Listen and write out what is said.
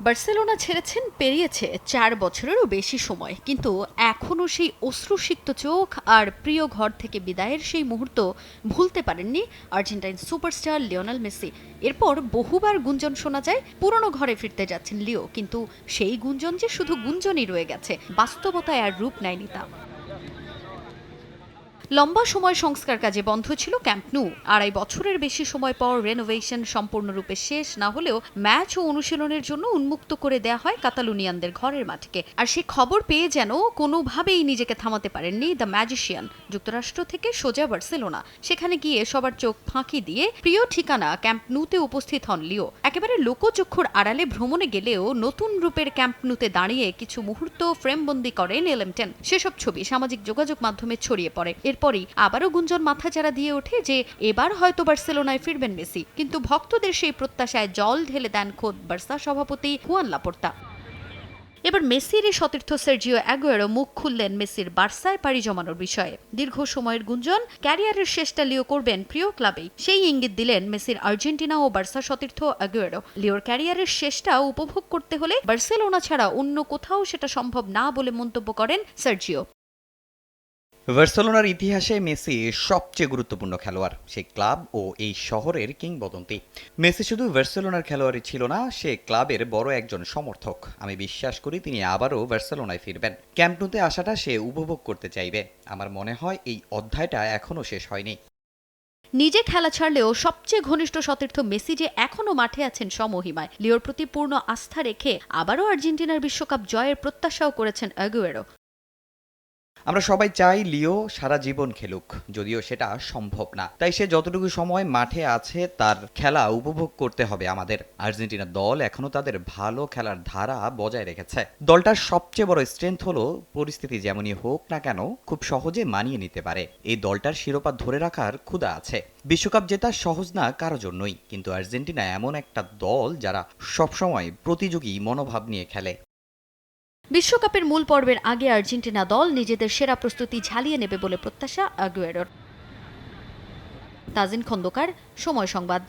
Barcelona ছেড়েছেন, পেরিয়েছে চার বছরেরও বেশি সময়। কিন্তু এখনও সেই অশ্রুসিক্ত চোখ আর প্রিয় ঘর থেকে বিদায়ের সেই মুহূর্ত ভুলতে পারেননি আর্জেন্টাইন সুপারস্টার লিওনাল মেসি। এরপর বহুবার গুঞ্জন শোনা যায়, পুরনো ঘরে ফিরতে যাচ্ছেন লিও। কিন্তু সেই গুঞ্জন যে শুধু গুঞ্জনই রয়ে গেছে, বাস্তবতায় আর রূপ নেয়নি তা। লম্বা সময় সংস্কার কাজে বন্ধ ছিল ক্যাম্প নু আড়াই বছরের বেশি সময় পর রেনোভেশন সম্পূর্ণরূপে শেষ না হলেও ম্যাচ ও অনুশীলনের জন্য উন্মুক্ত করে দেয়া হয় কাতালুনিয়ানদের ঘরের মাঠকে। আর সে খবর পেয়ে যেন কোনোভাবেই নিজেকে থামাতে পারেননি দ্য ম্যাজিশিয়ান যুক্তরাষ্ট্র থেকে সোজা বার্সেলোনা। সেখানে গিয়ে সবার চোখ ফাঁকি দিয়ে প্রিয় ঠিকানা ক্যাম্প নুতে উপস্থিত হন লিও। একেবারে লোকচক্ষুর আড়ালে ভ্রমণে গেলেও নতুন রূপের ক্যাম্প নুতে দাঁড়িয়ে কিছু মুহূর্ত ফ্রেমবন্দি করেন এলেমটেন। সেসব ছবি সামাজিক যোগাযোগ মাধ্যমে ছড়িয়ে পড়ে। এরপরই আবারও গুঞ্জন মাথাচাড়া দিয়ে ওঠে যে এবার হয়তো বার্সেলোনায় ফিরবেন মেসি। কিন্তু ভক্তদের সেই প্রত্যাশায় জল ঢেলে দেন খোদ বার্সা সভাপতি হুয়ান লাপোর্তা। এবার মেসির এই সতীর্থ সার্জিও অ্যাগুয়েরো মুখ খুললেন মেসির বার্সায় পাড়ি জমানোর বিষয়ে। দীর্ঘ সময়ের গুঞ্জন, ক্যারিয়ারের শেষটা লিও করবেন প্রিয় ক্লাবেই। সেই ইঙ্গিত দিলেন মেসির আর্জেন্টিনা ও বার্সা সতীর্থ অ্যাগুয়েরো। লিওর ক্যারিয়ারের শেষটা উপভোগ করতে হলে বার্সেলোনা ছাড়া অন্য কোথাও সেটা সম্ভব না বলে মন্তব্য করেন সার্জিও। বার্সেলোনার ইতিহাসে মেসি সবচেয়ে গুরুত্বপূর্ণ খেলোয়াড়, সে ক্লাব ও এই শহরের কিংবদন্তি। মেসি শুধু বার্সেলোনার খেলোয়াড়ই ছিল না, সে ক্লাবের বড় একজন সমর্থক। আমি বিশ্বাস করি তিনি আবারও বার্সেলোনায় ফিরবেন। ক্যাম্পনুতে আসাটা সে উপভোগ করতে চাইবে। আমার মনে হয় এই অধ্যায়টা এখনও শেষ হয়নি। নিজে খেলা ছাড়লেও সবচেয়ে ঘনিষ্ঠ সতীর্থ মেসি যে এখনও মাঠে আছেন সমহিমায়, লিওর প্রতি পূর্ণ আস্থা রেখে আবারও আর্জেন্টিনার বিশ্বকাপ জয়ের প্রত্যাশাও করেছেন অ্যাগুয়েরো আমরা সবাই চাই লিও সারা জীবন খেলুক, যদিও সেটা সম্ভব না। তাই সে যতটুকু সময় মাঠে আছে, তার খেলা উপভোগ করতে হবে আমাদের। আর্জেন্টিনা দল এখনও তাদের ভালো খেলার ধারা বজায় রেখেছে। দলটার সবচেয়ে বড় স্ট্রেংথ হলো, পরিস্থিতি যেমনই হোক না কেন, খুব সহজে মানিয়ে নিতে পারে। এই দলটার শিরোপা ধরে রাখার ক্ষুধা আছে। বিশ্বকাপ জেতা সহজ না কারও জন্যই, কিন্তু আর্জেন্টিনা এমন একটা দল যারা সবসময় প্রতিযোগী মনোভাব নিয়ে খেলে। বিশ্বকাপের মূল পর্বের আগে আর্জেন্টিনা দল নিজেদের সেরা প্রস্তুতি ঝালিয়ে নেবে বলে প্রত্যাশা আগুয়েরোর। তাজিন খন্দকার, সময় সংবাদ।